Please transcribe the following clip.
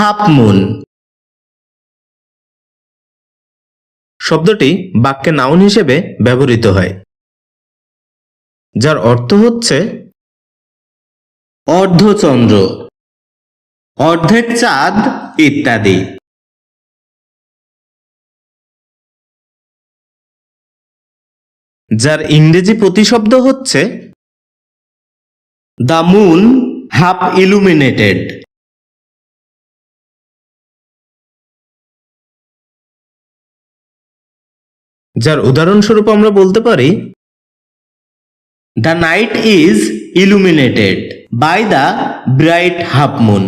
Half moon শব্দটি বাক্যে noun হিসেবে ব্যবহৃত হয়, যার অর্থ হচ্ছে অর্ধচন্দ্র, অর্ধেক চাঁদ ইত্যাদি। যার ইংরেজি প্রতিশব্দ হচ্ছে দ্য মুন হাফ ইলুমিনেটেড। যার উদাহরণস্বরূপ আমরা বলতে পারি the night is illuminated by the bright half moon